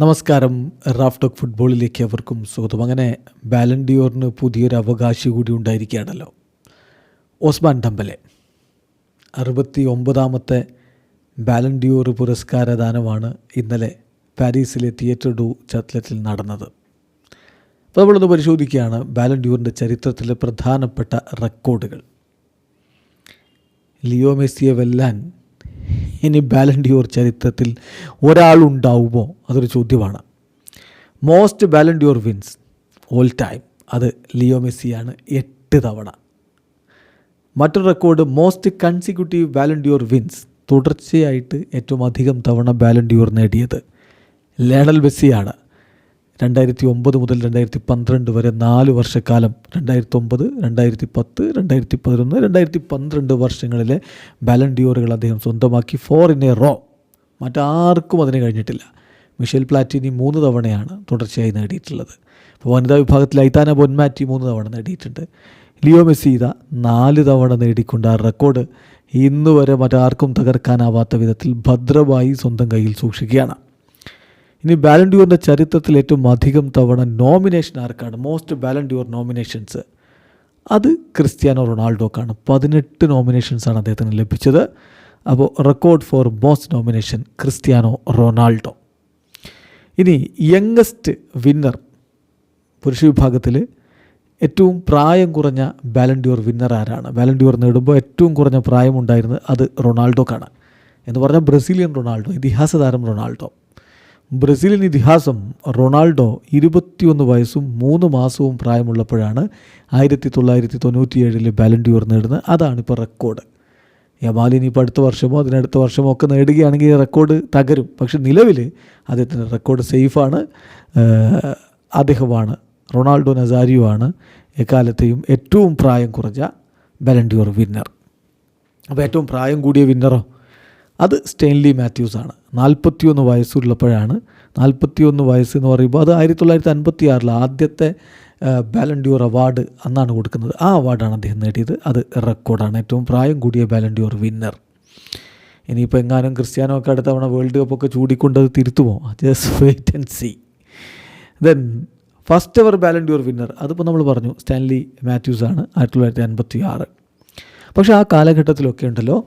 നമസ്കാരം. Raf talk ഫുട്ബോളിലേക്ക് അവർക്കും സ്വാഗതം. അങ്ങനെ ബാലൻഡിയോറിന് പുതിയൊരു അവകാശി കൂടി ഉണ്ടായിരിക്കുകയാണല്ലോ. Ostman Dembele. അറുപത്തി ഒമ്പതാമത്തെ ബാലൻഡിയോർ പുരസ്കാരദാനമാണ് ഇന്നലെ പാരീസിലെ തിയേറ്റർ ഡു ചത്ലറ്റിൽ നടന്നത്. അപ്പോൾ നമ്മളൊന്ന് പരിശോധിക്കുകയാണ് ബാലൻഡിയോറിന്റെ ചരിത്രത്തിലെ പ്രധാനപ്പെട്ട റെക്കോർഡുകൾ. ലിയോ മെസ്സിയെ വെല്ലാൻ ഇനി ബാലൻഡിയോർ ചരിത്രത്തിൽ ഒരാളുണ്ടാവുമോ? അതൊരു ചോദ്യമാണ്. Most Ballon d'Or wins all time അത് ലിയോ മെസ്സിയാണ് എട്ട് തവണ. മറ്റൊരു record most consecutive Ballon d'Or wins തുടർച്ചയായിട്ട് ഏറ്റവും അധികം തവണ ബാലൻഡിയോർ നേടിയത് ലേണൽ മെസ്സിയാണ്. രണ്ടായിരത്തി ഒമ്പത് മുതൽ രണ്ടായിരത്തി പന്ത്രണ്ട് വരെ നാല് വർഷക്കാലം രണ്ടായിരത്തി ഒമ്പത് രണ്ടായിരത്തി പത്ത് രണ്ടായിരത്തി പതിനൊന്ന് രണ്ടായിരത്തി പന്ത്രണ്ട് വർഷങ്ങളിലെ ബാലൻഡിയോറുകൾ അദ്ദേഹം സ്വന്തമാക്കി. ഫോർ ഇൻ എ റോ മറ്റാർക്കും അതിന് കഴിഞ്ഞിട്ടില്ല. മിഷേൽ പ്ലാറ്റിനി മൂന്ന് തവണയാണ് തുടർച്ചയായി നേടിയിട്ടുള്ളത്. ഇപ്പോൾ വനിതാ വിഭാഗത്തിൽ ഐതാന ബൊൻമാറ്റി മൂന്ന് തവണ നേടിയിട്ടുണ്ട്. ലിയോ മെസ്സി ഇതാ നാല് തവണ നേടിക്കൊണ്ട് ആ റെക്കോർഡ് ഇന്നുവരെ മറ്റാർക്കും തകർക്കാനാവാത്ത വിധത്തിൽ ഭദ്രമായി സ്വന്തം കയ്യിൽ സൂക്ഷിക്കുകയാണ്. ഇനി ബാലൻഡ്യൂറിന്റെ ചരിത്രത്തിൽ ഏറ്റവും അധികം തവണ നോമിനേഷൻ ആർക്കാണ്? മോസ്റ്റ് ബാലൻഡ്യൂർ നോമിനേഷൻസ് അത് ക്രിസ്ത്യാനോ റൊണാൾഡോക്കാണ്. പതിനെട്ട് നോമിനേഷൻസാണ് അദ്ദേഹത്തിന് ലഭിച്ചത്. അപ്പോൾ record for most nomination Cristiano Ronaldo. ഇനി യങ്ങസ്റ്റ് വിന്നർ പുരുഷ വിഭാഗത്തിൽ ഏറ്റവും പ്രായം കുറഞ്ഞ ബാലൻഡ്യൂർ വിന്നർ ആരാണ്? ബാലൻഡ്യൂർ നേടുമ്പോൾ ഏറ്റവും കുറഞ്ഞ പ്രായമുണ്ടായിരുന്നത് അത് റൊണാൾഡോക്കാണ്. എന്ന് പറഞ്ഞാൽ ബ്രസീലിയൻ റൊണാൾഡോ ഇതിഹാസ താരം റൊണാൾഡോ. ബ്രസീലിയൻ ഇതിഹാസം റൊണാൾഡോ ഇരുപത്തിയൊന്ന് വയസ്സും മൂന്ന് മാസവും പ്രായമുള്ളപ്പോഴാണ് ആയിരത്തി തൊള്ളായിരത്തി തൊണ്ണൂറ്റിയേഴിൽ ബാലൻഡ്യൂർ നേടുന്നത്. അതാണ് ഇപ്പോൾ റെക്കോർഡ് യമാലിനി ഇപ്പോൾ അടുത്ത വർഷമോ അതിനടുത്ത വർഷമോ ഒക്കെ നേടുകയാണെങ്കിൽ റെക്കോർഡ് തകരും. പക്ഷെ നിലവിൽ അദ്ദേഹത്തിന്റെ റെക്കോർഡ് സേഫാണ് അദ്ദേഹമാണ് റൊണാൾഡോ നസാരിയോ ആണ് എക്കാലത്തെയും ഏറ്റവും പ്രായം കുറഞ്ഞ ബാലൻഡ്യൂർ വിന്നർ അപ്പോൾ ഏറ്റവും പ്രായം കൂടിയ വിന്നറോ അത് സ്റ്റെയിൻലി മാത്യൂസ് ആണ്. നാൽപ്പത്തിയൊന്ന് വയസ്സുള്ളപ്പോഴാണ്. നാൽപ്പത്തിയൊന്ന് വയസ്സ് എന്ന് പറയുമ്പോൾ അത് ആയിരത്തി തൊള്ളായിരത്തി അൻപത്തി ആറിൽ ആദ്യത്തെ ബാലൻഡ്യൂർ അവാർഡ് അന്നാണ് കൊടുക്കുന്നത്. ആ അവാർഡാണ് അദ്ദേഹം നേടിയത്. അത് റെക്കോർഡാണ്. ഏറ്റവും പ്രായം കൂടിയ ബാലൻഡ്യൂർ വിന്നർ. ഇനിയിപ്പോൾ എങ്ങാനും ക്രിസ്ത്യാനോ ഒക്കെ അടുത്ത തവണ വേൾഡ് കപ്പൊക്കെ അത് തിരുത്തുമോ? Just wait and see. Then first ever Ballon d'Or winner. അതിപ്പോൾ നമ്മൾ പറഞ്ഞു സ്റ്റാൻലി മാത്യൂസ് ആണ് ആയിരത്തി തൊള്ളായിരത്തി അൻപത്തി ആറ് പക്ഷേ ആ കാലഘട്ടത്തിലൊക്കെ ഉണ്ടല്ലോ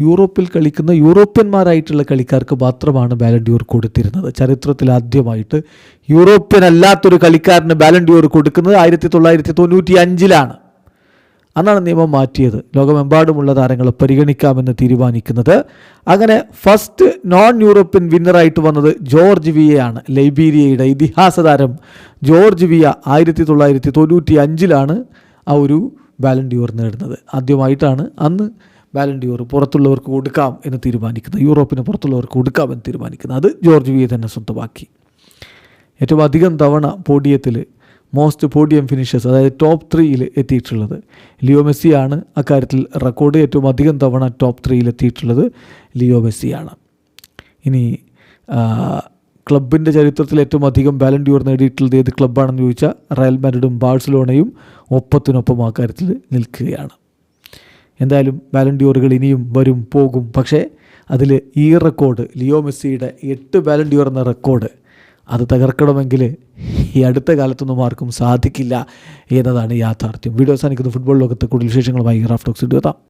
യൂറോപ്പിൽ കളിക്കുന്ന യൂറോപ്യന്മാരായിട്ടുള്ള കളിക്കാർക്ക് മാത്രമാണ് ബാലൻഡ്യൂർ കൊടുത്തിരുന്നത്. ചരിത്രത്തിൽ ആദ്യമായിട്ട് യൂറോപ്യൻ അല്ലാത്തൊരു കളിക്കാരന് ബാലൻഡ്യൂർ കൊടുക്കുന്നത് ആയിരത്തി തൊള്ളായിരത്തി തൊണ്ണൂറ്റി അഞ്ചിലാണ് അന്നാണ് നിയമം മാറ്റിയത്. ലോകമെമ്പാടുമുള്ള താരങ്ങളെ പരിഗണിക്കാമെന്ന് തീരുമാനിക്കുന്നത്. അങ്ങനെ ഫസ്റ്റ് നോൺ യൂറോപ്യൻ വിന്നറായിട്ട് വന്നത് ജോർജ് വിയയാണ്. ലൈബീരിയയുടെ ഇതിഹാസ താരം ജോർജ് വിയ ആയിരത്തി തൊള്ളായിരത്തി തൊണ്ണൂറ്റി അഞ്ചിലാണ് ആ ഒരു ബാലൻഡ്യൂർ നേടുന്നത്. ആദ്യമായിട്ടാണ് അന്ന് ബാലൻഡിയോർ പുറത്തുള്ളവർക്ക് കൊടുക്കാം എന്ന് തീരുമാനിക്കുന്നത് യൂറോപ്പിന് പുറത്തുള്ളവർക്ക് കൊടുക്കാം എന്ന് തീരുമാനിക്കുന്നത് അത് ജോർജ് വിയെ തന്നെ സ്വന്തമാക്കി. ഏറ്റവും അധികം തവണ പോഡിയത്തിൽ മോസ്റ്റ് പോഡിയം ഫിനിഷേഴ്സ് അതായത് ടോപ്പ് ത്രീയിൽ എത്തിയിട്ടുള്ളത് ലിയോ മെസ്സിയാണ്. അക്കാര്യത്തിൽ റെക്കോർഡ് ഏറ്റവും അധികം തവണ ടോപ്പ് ത്രീയിൽ എത്തിയിട്ടുള്ളത് ലിയോ മെസ്സിയാണ്. ഇനി ക്ലബിന്റെ ചരിത്രത്തിൽ ഏറ്റവും അധികം ബാലൻഡ്യൂർ നേടിയിട്ടുള്ളത് ഏത് ക്ലബ്ബാണെന്ന് ചോദിച്ചാൽ റയൽ മാഡ്രിഡും ബാഴ്സലോണയും ഒപ്പത്തിനൊപ്പം ആ കാര്യത്തിൽ നിൽക്കുകയാണ്. എന്തായാലും ബാലൻഡിയോറുകൾ ഇനിയും വരും പോകും. പക്ഷേ അതിൽ ഈ റെക്കോർഡ് ലിയോ മെസ്സിയുടെ എട്ട് ബാലൻഡിയോർ എന്ന റെക്കോർഡ് അത് തകർക്കണമെങ്കിൽ ഈ അടുത്ത കാലത്തൊന്നും ആർക്കും സാധിക്കില്ല എന്നതാണ് യാഥാർത്ഥ്യം. വീഡിയോ അവസാനിക്കുന്ന. ഫുട്ബോൾ ലോകത്ത് കൂടുതൽ വിശേഷങ്ങളുമായി റാഫ്റ്റോക്സ് എടുത്താം